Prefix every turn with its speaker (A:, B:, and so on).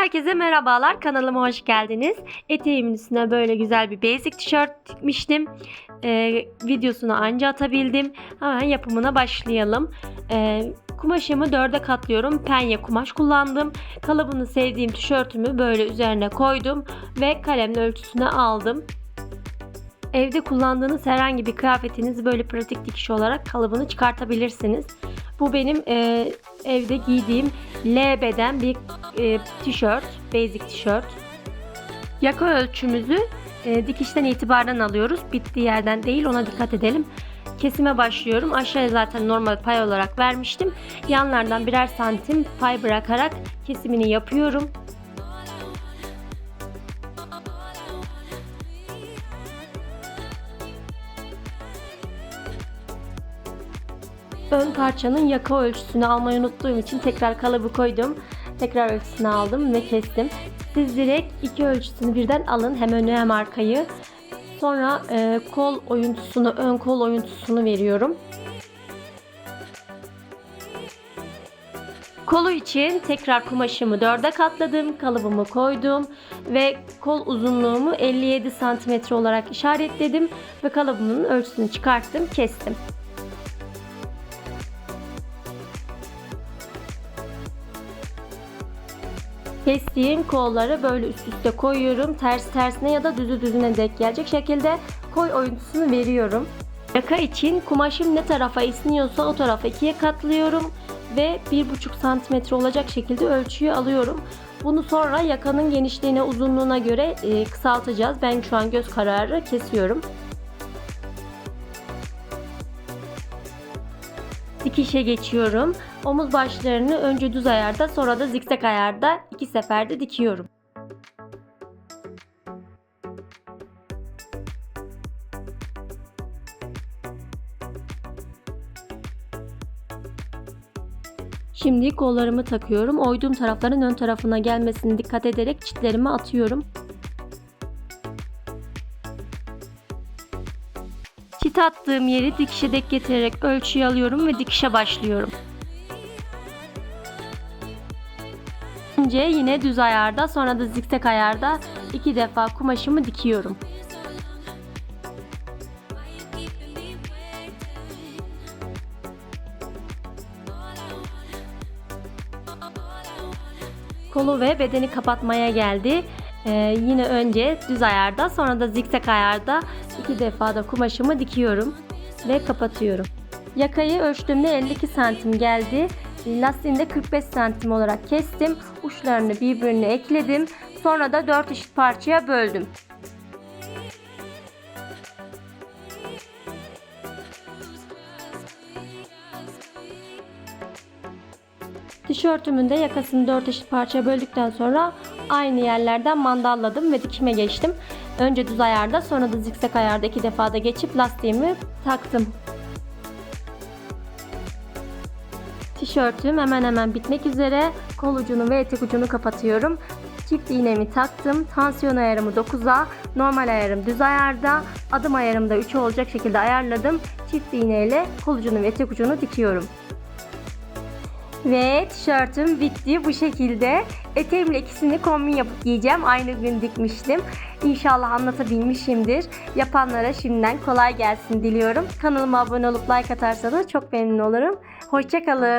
A: Herkese merhabalar. Kanalıma hoş geldiniz. Eteğimin üstüne böyle güzel bir basic tişört dikmiştim. Ee, videosunu anca atabildim. Hemen yapımına başlayalım. Ee, kumaşımı dörde katlıyorum. Penye kumaş kullandım. Kalıbını sevdiğim tişörtümü böyle üzerine koydum ve kalemle ölçüsüne aldım. Evde kullandığınız herhangi bir kıyafetinizi böyle pratik dikiş olarak kalıbını çıkartabilirsiniz. Bu benim e, evde giydiğim L beden bir e, tişört, basic tişört. Yaka ölçümüzü e, dikişten itibaren alıyoruz. Bittiği yerden değil ona dikkat edelim. Kesime başlıyorum. Aşağıya zaten normal pay olarak vermiştim. Yanlardan birer santim pay bırakarak kesimini yapıyorum. Ön parçanın yaka ölçüsünü almayı unuttuğum için tekrar kalıbı koydum. Tekrar ölçüsünü aldım ve kestim. Siz direkt iki ölçüsünü birden alın. Hem önü hem arkayı. Sonra e, kol oyuntusunu, ön kol oyuntusunu veriyorum. Kolu için tekrar kumaşımı dörde katladım, kalıbımı koydum ve kol uzunluğumu 57 cm olarak işaretledim ve kalıbımın ölçüsünü çıkarttım, kestim. Kestiğim kolları böyle üst üste koyuyorum. Ters tersine ya da düzü düzüne denk gelecek şekilde koy oyuntusunu veriyorum. Yaka için kumaşım ne tarafa esniyorsa o tarafa ikiye katlıyorum ve 1,5 cm olacak şekilde ölçüyü alıyorum. Bunu sonra yakanın genişliğine uzunluğuna göre e, kısaltacağız. Ben şu an göz kararı kesiyorum. Dikişe geçiyorum. Omuz başlarını önce düz ayarda sonra da zikzak ayarda iki seferde dikiyorum. Şimdi kollarımı takıyorum. Oyduğum tarafların ön tarafına gelmesini dikkat ederek çitlerimi atıyorum. Çit attığım yeri dikişe dek getirerek ölçüyü alıyorum ve dikişe başlıyorum. Önce yine düz ayarda sonra da zikzak ayarda iki defa kumaşımı dikiyorum. Kolu ve bedeni kapatmaya geldi. Ee, yine önce düz ayarda sonra da zikzak ayarda iki defa da kumaşımı dikiyorum ve kapatıyorum. Yakayı ölçtüğümde 52 santim geldi. Lastiğini de 45 santim olarak kestim. Uçlarını birbirine ekledim. Sonra da 4 eşit parçaya böldüm. Tişörtümün de yakasını 4 eşit parçaya böldükten sonra aynı yerlerden mandalladım ve dikime geçtim. Önce düz ayarda sonra da zikzak ayarda iki defa da geçip lastiğimi taktım. Tişörtüm hemen hemen bitmek üzere. Kol ucunu ve etek ucunu kapatıyorum. Çift iğnemi taktım. Tansiyon ayarımı 9'a, normal ayarım düz ayarda, adım ayarım da 3 olacak şekilde ayarladım. Çift iğneyle kol ucunu ve etek ucunu dikiyorum. Ve tişörtüm bitti bu şekilde. Eteğimle ikisini kombin yapıp giyeceğim. Aynı gün dikmiştim. İnşallah anlatabilmişimdir. Yapanlara şimdiden kolay gelsin diliyorum. Kanalıma abone olup like atarsanız çok memnun olurum. Hoşçakalın.